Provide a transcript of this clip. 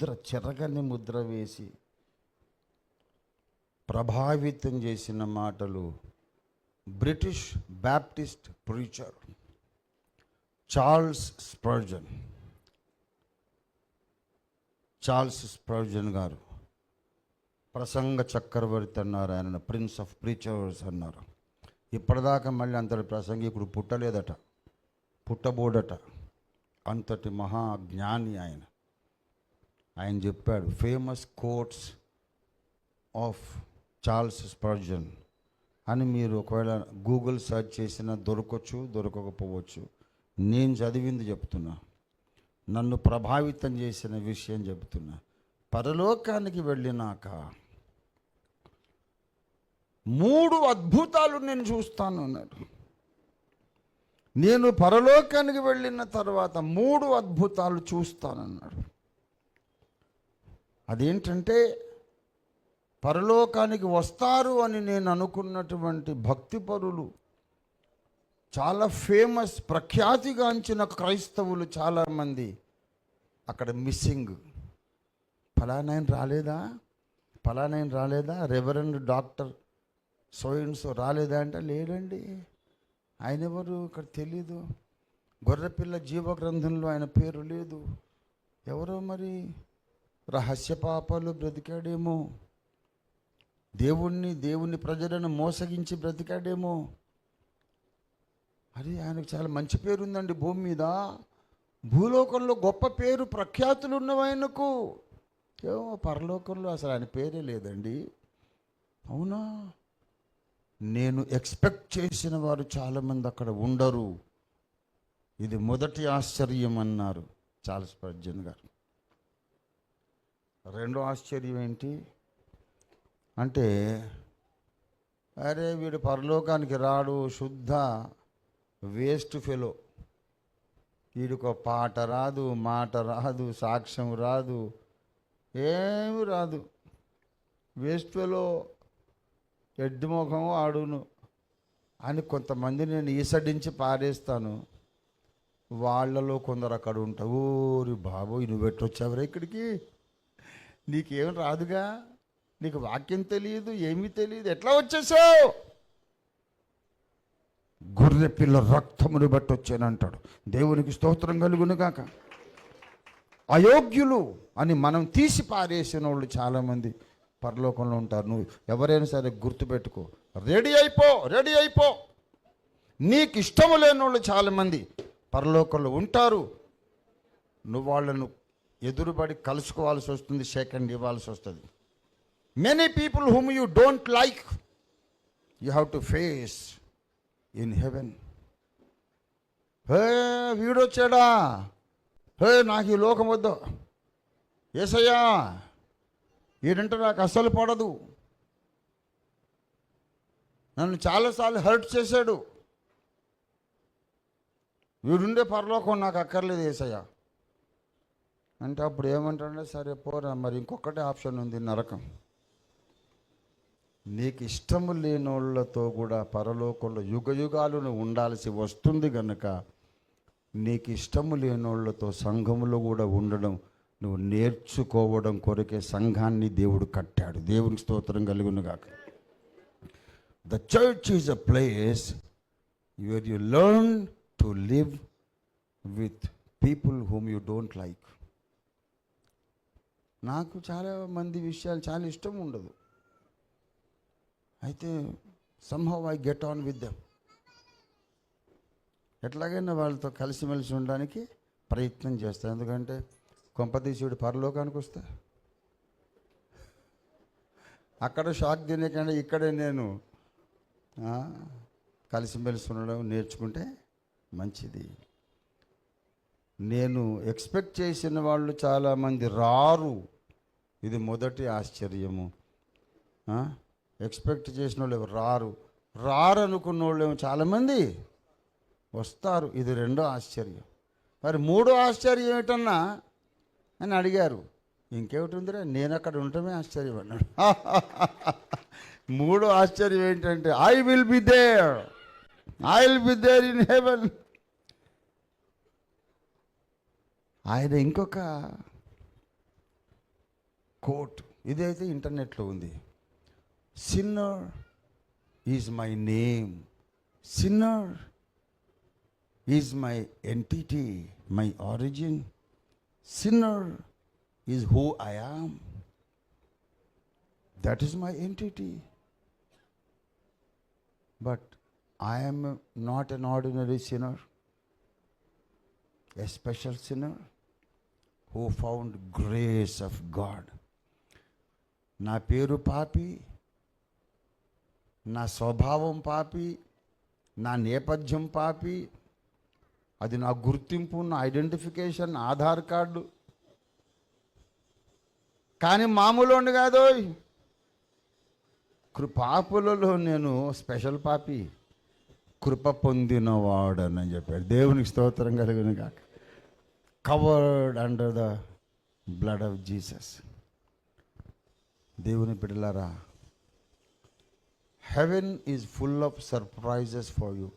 ముద్ర చెరగని ముద్ర వేసి ప్రభావితం చేసిన మాటలు British Baptist preacher Charles Spurgeon. Charles Spurgeon గారు ప్రసంగ చక్రవర్తి అన్నారు ఆయన ప్రిన్స్ ఆఫ్ ప్రీచర్స్ అన్నారు. ఇప్పటిదాకా మళ్ళీ అంతటి ప్రసంగికుడు పుట్టలేదట పుట్టబోడట. అంతటి మహా జ్ఞాని ఆయన. ఆయన చెప్పాడు famous quotes of Charles Spurgeon అని మీరు ఒకవేళ గూగుల్ సెర్చ్ చేసినా దొరకవచ్చు దొరకకపోవచ్చు. నేను చదివింది చెప్తున్నా. నన్ను ప్రభావితం చేసిన విషయం చెబుతున్నా పరలోకానికి వెళ్ళినాక మూడు అద్భుతాలు నేను చూస్తాను అన్నాడు. నేను పరలోకానికి వెళ్ళిన తర్వాత మూడు అద్భుతాలు చూస్తానన్నాడు. అదేంటంటే పరలోకానికి వస్తారు అని నేను అనుకున్నటువంటి భక్తిపరులు చాలా ఫేమస్ ప్రఖ్యాతిగాంచిన క్రైస్తవులు చాలామంది అక్కడ మిస్సింగ్. ఫలానాయన రాలేదా? ఫలానాయన రాలేదా? రెవరెండ్ డాక్టర్ సోయిన్స్ రాలేదా? అంటే లేడండి ఆయన ఎవరు? ఇక్కడ తెలీదు. గొర్రెపిల్ల జీవగ్రంథంలో ఆయన పేరు లేదు. ఎవరో మరి రహస్య పాపాలు బ్రతికాడేమో. దేవుణ్ణి దేవుని ప్రజలను మోసగించి బ్రతికాడేమో. అరే ఆయనకు చాలా మంచి పేరు ఉందండి భూమి మీద. భూలోకంలో గొప్ప పేరు ప్రఖ్యాతులు ఉన్నవాయనకు ఏమో పరలోకంలో అసలు ఆయన పేరే లేదండి. అవునా? నేను ఎక్స్పెక్ట్ చేసిన వారు చాలామంది అక్కడ ఉండరు. ఇది మొదటి ఆశ్చర్యం అన్నారు. చార్ల్స్ పర్జన్ గారు. రెండో ఆశ్చర్యం ఏంటి? అంటే అరే వీడు పరలోకానికి రాడు శుద్ధ వేస్ట్ ఫెలో. వీడికి పాట రాదు మాట రాదు సాక్ష్యం రాదు ఏమి రాదు. వేస్ట్ ఫెలో ఎడ్డుముఖం ఆడును అని కొంతమంది నేను ఈసడించి పారేస్తాను. వాళ్ళలో కొందరు అక్కడ ఉంటా ఓరి బాబు నువ్వు పెట్టొచ్చావురా ఇక్కడికి? నీకేం రాదుగా? నీకు వాక్యం తెలియదు ఏమీ తెలియదు ఎట్లా వచ్చేసావు? గొర్రె పిల్ల రక్తమును బట్టి వచ్చానంటాడు. దేవునికి స్తోత్రం కలుగునుగాక. అయోగ్యులు అని మనం తీసి పారేసిన వాళ్ళు చాలామంది పరలోకంలో ఉంటారు. నువ్వు ఎవరైనా సరే గుర్తుపెట్టుకో రెడీ అయిపో రెడీ అయిపో. నీకు ఇష్టము లేని వాళ్ళు చాలామంది పరలోకంలో ఉంటారు. నువ్వు వాళ్ళను ఎదురుబడి కలుసుకోవాల్సి వస్తుంది సెకండ్ ఇవ్వాల్సి వస్తుంది many people whom you don't like you have to face in heaven హే వీడొచ్చాడా? హే నాకు ఈ లోకం వద్దు ఏసయ్యా వీడంటే నాకు అస్సలు పడదు. నన్ను చాలాసార్లు హర్ట్ చేశాడు. వీడుండే పరలోకం నాకు అక్కర్లేదు ఏసయ్యా. అంటే అప్పుడు ఏమంటాడే సరే పోరా మరి ఇంకొకటే ఆప్షన్ ఉంది నరకం. నీకు ఇష్టము లేనోళ్ళతో కూడా పరలోకంలో యుగ యుగాలను ఉండాల్సి వస్తుంది కనుక నీకు ఇష్టము లేనోళ్ళతో సంఘములో కూడా ఉండడం నువ్వు నేర్చుకోవడం కొరకే సంఘాన్ని దేవుడు కట్టాడు. దేవునికి స్తోత్రం కలుగునుగాక the church is a place your you learn to live with people whom you don't like నాకు చాలా మంది విషయాలు చాలా ఇష్టం ఉండదు. అయితే somehow I get on with them ఎట్లాగైనా వాళ్ళతో కలిసిమెలిసి ఉండడానికి ప్రయత్నం చేస్తాను ఎందుకంటే కొంపతీసుడు పరలోకానికి వస్తే. అక్కడ షాక్ తినేకంటే ఇక్కడే నేను కలిసిమెలిసి ఉండడం నేర్చుకుంటే మంచిది. నేను ఎక్స్పెక్ట్ చేసిన వాళ్ళు చాలామంది రారు. ఇది మొదటి ఆశ్చర్యము. ఎక్స్పెక్ట్ చేసిన వాళ్ళు రారు రారు. అనుకున్న వాళ్ళు ఏమో చాలామంది వస్తారు. ఇది రెండో ఆశ్చర్యం. మరి మూడో ఆశ్చర్యం ఏమిటన్నా అని అడిగారు. ఇంకేమిటి ఉందిరా? నేను అక్కడ ఉండటమే ఆశ్చర్యం అన్నాడు. మూడో ఆశ్చర్యం ఏంటంటే I will be there I will be there in heaven ఆయన ఇంకొక కోట్ ఇదైతే ఇంటర్నెట్లో ఉంది sinner is my name sinner is my entity my origin sinner is who I am that is my entity but I am not an ordinary sinner a special sinner who found grace of God. నా పేరు పాపి నా స్వభావం పాపి నా నేపథ్యం పాపి అది నా గుర్తింపు నా ఐడెంటిఫికేషన్ ఆధార్ కార్డు. కానీ మామూలు కాదు కృపాపులలో నేను స్పెషల్ పాపి కృప పొందినవాడని చెప్పాడు. దేవునికి స్తోత్రం కలిగిన కాక covered under the blood of Jesus దేవుని బిడ్డలారా heaven is full of surprises for you